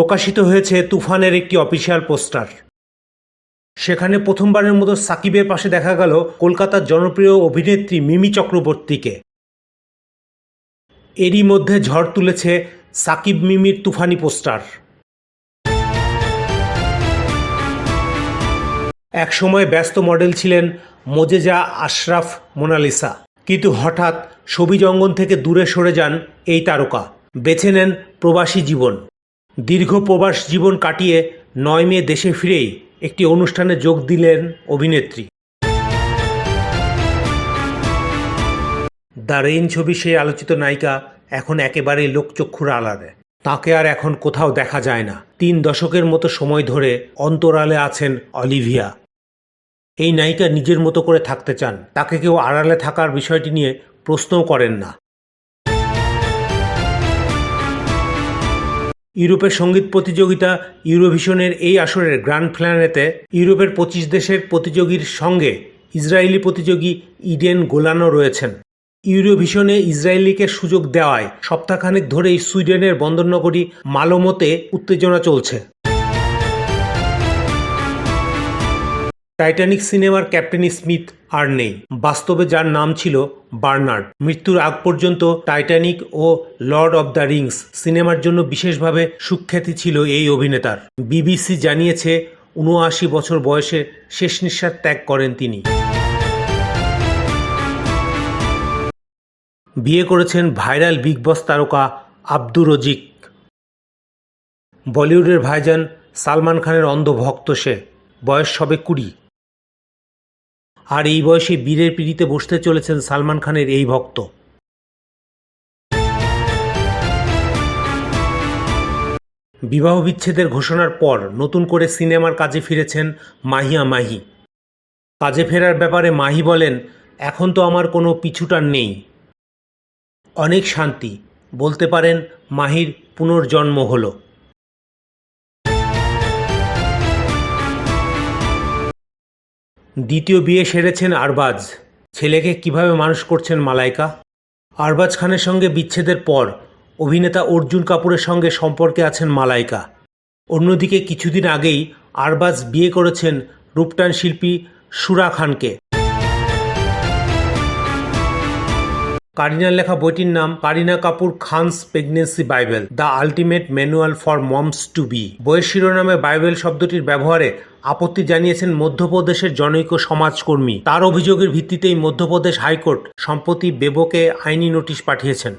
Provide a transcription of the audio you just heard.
প্রকাশিত হয়েছে তুফানের একটি অফিসিয়াল পোস্টার। সেখানে প্রথমবারের মতো সাকিবের পাশে দেখা গেল কলকাতার জনপ্রিয় অভিনেত্রী মিমি চক্রবর্তীকে। এরই মধ্যে ঝড় তুলেছে সাকিব মিমির তুফানি পোস্টার। একসময় ব্যস্ত মডেল ছিলেন মোজেজা আশরাফ মোনালিসা, কিন্তু হঠাৎ ছবি অঙ্গন থেকে দূরে সরে যান এই তারকা। বেছে নেন প্রবাসী জীবন। দীর্ঘ প্রবাস জীবন কাটিয়ে নয় মে দেশে ফিরেই একটি অনুষ্ঠানে যোগ দিলেন অভিনেত্রী। দ্য রেইন ছবি সেই আলোচিত নায়িকা এখন একেবারেই লোকচক্ষুর আলাদে। তাকে আর এখন কোথাও দেখা যায় না। তিন দশকের মতো সময় ধরে অন্তরালে আছেন অলিভিয়া। এই নায়িকা নিজের মতো করে থাকতে চান। তাকে কেউ আড়ালে থাকার বিষয়টি নিয়ে প্রশ্নও করেন না। ইউরোপের সংগীত প্রতিযোগিতা ইউরোভিশনের এই আসরের গ্র্যান্ড ফিনালেতে ইউরোপের পঁচিশ দেশের প্রতিযোগীর সঙ্গে ইসরায়েলি প্রতিযোগী ইডেন গোলানো রয়েছেন। ইউরোভিশনে ইসরায়েলিকে সুযোগ দেওয়ায় সপ্তাহখানেক ধরেই সুইডেনের বন্দরনগরী মালোমোতে উত্তেজনা চলছে। টাইটানিক সিনেমার ক্যাপ্টেন স্মিথ আর নেই। বাস্তবে যার নাম ছিল বার্নার্ড। মৃত্যুর আগ পর্যন্ত টাইটানিক ও লর্ড অব দ্য রিংস সিনেমার জন্য বিশেষভাবে সুখ্যাতি ছিল এই অভিনেতার। বিবিসি জানিয়েছে, উনআশি বছর বয়সে শেষ নিঃশ্বাস ত্যাগ করেন তিনি। বিয়ে করেছেন ভাইরাল বিগ বস তারকা আব্দুর রজিক। বলিউডের ভাইজান সালমান খানের অন্ধ ভক্ত সে। বয়স সবে কুড়ি। আর এই বয়সে বীরের পিড়িতে বসতে চলেছেন সালমান খানের এই ভক্ত। বিবাহ বিচ্ছেদের ঘোষণার পর নতুন করে সিনেমার কাজে ফিরেছেন মাহিয়া মাহি। কাজে ফেরার ব্যাপারে মাহি বলেন, এখন তো আমার কোনো পিছুটান নেই। অনেক শান্তি, বলতে পারেন মাহির পুনর্জন্ম হলো। দ্বিতীয় বিয়ে সেরেছেন আরবাজ। ছেলেকে কীভাবে মানুষ করছেন মালাইকা? আরবাজ খানের সঙ্গে বিচ্ছেদের পর অভিনেতা অর্জুন কাপুরের সঙ্গে সম্পর্কে আছেন মালাইকা। অন্যদিকে কিছুদিন আগেই আরবাজ বিয়ে করেছেন রূপটান শিল্পী সুরা খানকে। কারিনার লেখা বইটির নাম Kareena Kapoor Khan's pregnancy bible, the ultimate manual for moms to be. বইয়ের শিরোনামে বাইবেল শব্দটির ব্যবহারে আপত্তি জানিয়েছেন মধ্যপ্রদেশের জনৈক সমাজকর্মী। তার অভিযোগের ভিত্তিতেই মধ্যপ্রদেশ হাইকোর্ট সম্প্রতি বেবকে আইনি নোটিশ পাঠিয়েছেন।